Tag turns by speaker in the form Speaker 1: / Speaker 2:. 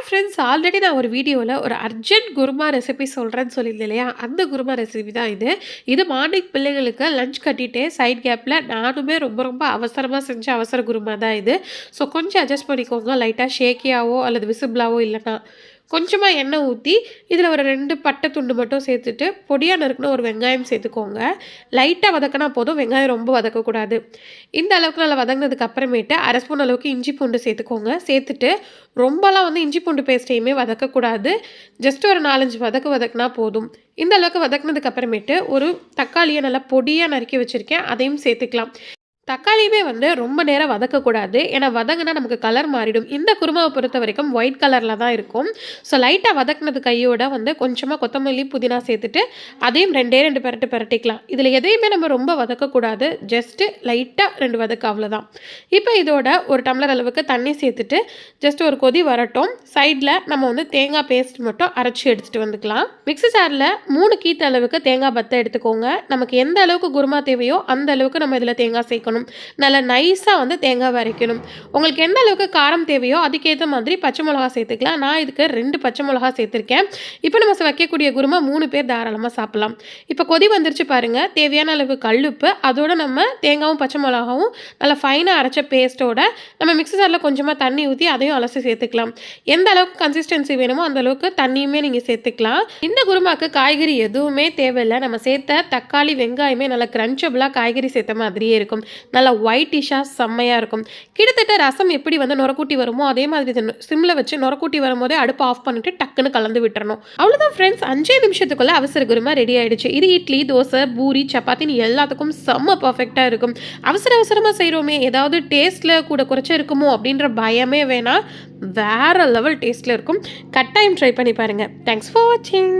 Speaker 1: Hi friends already நான் ஒரு வீடியோவில் ஒரு அர்ஜென்ட் குருமா ரெசிபி சொல்கிறேன்னு சொல்லியிருந்தேன் இல்லையா? அந்த குருமா ரெசிபி தான் இது. இது மார்னிங் பிள்ளைங்களுக்கு லஞ்ச் கட்டிட்டு சைட் கேப்பில் நானுமே ரொம்ப ரொம்ப அவசரமாக செஞ்ச அவசர குருமா தான் இது. ஸோ கொஞ்சம் அட்ஜஸ்ட் பண்ணிக்கோங்க. லைட்டாக ஷேக்கியாவோ அல்லது விசிபிளாவோ இல்லைன்னா கொஞ்சமாக எண்ணெய் ஊற்றி இதில் ஒரு ரெண்டு பட்டை துண்டு மட்டும் சேர்த்துட்டு பொடியாக நறுக்குன ஒரு வெங்காயம் சேர்த்துக்கோங்க. லைட்டாக வதக்கினா போதும். வெங்காயம் ரொம்ப வதக்கக்கூடாது. இந்த அளவுக்கு நல்லா வதங்கினதுக்கு அப்புறமேட்டு அரை ஸ்பூன் அளவுக்கு இஞ்சி பூண்டு சேர்த்துக்கோங்க. சேர்த்துட்டு ரொம்பலாம் வந்து இஞ்சி பூண்டு பேஸ்ட்டையுமே வதக்கக்கூடாது. ஜஸ்ட் ஒரு நாலஞ்சு வதக்கு வதக்குனா போதும். இந்த அளவுக்கு வதக்குனதுக்கு அப்புறமேட்டு ஒரு தக்காளியை நல்லா பொடியாக நறுக்கி வச்சுருக்கேன். அதையும் சேர்த்துக்கலாம். தக்காளியுமே வந்து ரொம்ப நேரம் வதக்கக்கூடாது. ஏன்னா வதங்கினா நமக்கு கலர் மாறிடும். இந்த குருமாவை பொறுத்த வரைக்கும் ஒயிட் கலரில் தான் இருக்கும். ஸோ லைட்டாக வதக்குனது கையோட வந்து கொஞ்சமாக கொத்தமல்லி புதினா சேர்த்துட்டு அதையும் ரெண்டே ரெண்டு பெரட்டு பரட்டிக்கலாம். இதில் எதையுமே நம்ம ரொம்ப வதக்கக்கூடாது. ஜஸ்ட்டு லைட்டாக ரெண்டு வதக்கு அவ்வளோதான் இப்போ இதோட ஒரு டம்ளர் அளவுக்கு தண்ணி சேர்த்துட்டு ஜஸ்ட் ஒரு கொதி வரட்டும். சைடில் நம்ம வந்து தேங்காய் பேஸ்ட் மட்டும் அரைச்சி எடுத்துகிட்டு வந்துக்கலாம். மிக்ஸி சாரில் மூணு கீத்த அளவுக்கு தேங்காய் பத்தை எடுத்துக்கோங்க. நமக்கு எந்த அளவுக்கு குருமா தேவையோ அந்த அளவுக்கு நம்ம இதில் தேங்காய் சேர்க்கணும். நல்லா நைஸாக வந்து தேங்காய் வரைக்கணும். உங்களுக்கு எந்த அளவுக்கு காரம் தேவையோ அதுக்கேற்ற மாதிரி பச்சை மிளகா சேர்த்துக்கலாம். நான் இதுக்கு ரெண்டு பச்சை மிளகா சேர்த்துருக்கேன். இப்போ நம்ம வைக்கக்கூடிய குருமா மூணு பேர் தாராளமாக சாப்பிட்லாம். இப்போ கொதி வந்துருச்சு பாருங்கள் தேவையான அளவு கல்லுப்பு அதோட நம்ம தேங்காயும் பச்சை மிளகாவும் நல்லா ஃபைனாக அரைச்ச பேஸ்ட்டோட நம்ம மிக்ஸி ஜாரில் கொஞ்சமாக தண்ணி ஊற்றி அதையும் அலசி சேர்த்துக்கலாம். எந்த அளவுக்கு கன்சிஸ்டன்சி வேணுமோ அந்த அளவுக்கு தண்ணியுமே நீங்கள் சேர்த்துக்கலாம். இந்த குருமாக்கு காய்கறி எதுவுமே தேவையில்லை. நம்ம சேர்த்த தக்காளி வெங்காயமே நல்லா கிரன்ச்சபிளாக காய்கறி சேர்த்த மாதிரியே இருக்கும். நல்லா ஒயிட்டிஷாக செம்மையாக இருக்கும். கிட்டத்தட்ட ரசம் எப்படி வந்து நுரக்கூட்டி வருமோ அதே மாதிரி இது சிம்மில் வச்சு நுரக்கூட்டி வரும்போதே அடுப்பு ஆஃப் பண்ணிட்டு டக்குன்னு கலந்து விட்டுறணும். அவ்வளோதான் ஃப்ரெண்ட்ஸ் அஞ்சே நிமிஷத்துக்குள்ள அவசர குருமா ரெடி ஆகிடுச்சு இது இட்லி தோசை பூரி சப்பாத்தின்னு எல்லாத்துக்கும் செம்ம பர்ஃபெக்டாக இருக்கும். அவசர அவசரமாக செய்கிறோமே ஏதாவது டேஸ்ட்டில் கூட குறைச்சி இருக்குமோ அப்படின்ற பயமே வேணாம். வேற லெவல் டேஸ்ட்டில் இருக்கும். கட்டாயம் ட்ரை பண்ணி பாருங்கள் தேங்க்ஸ் ஃபார் வாட்சிங்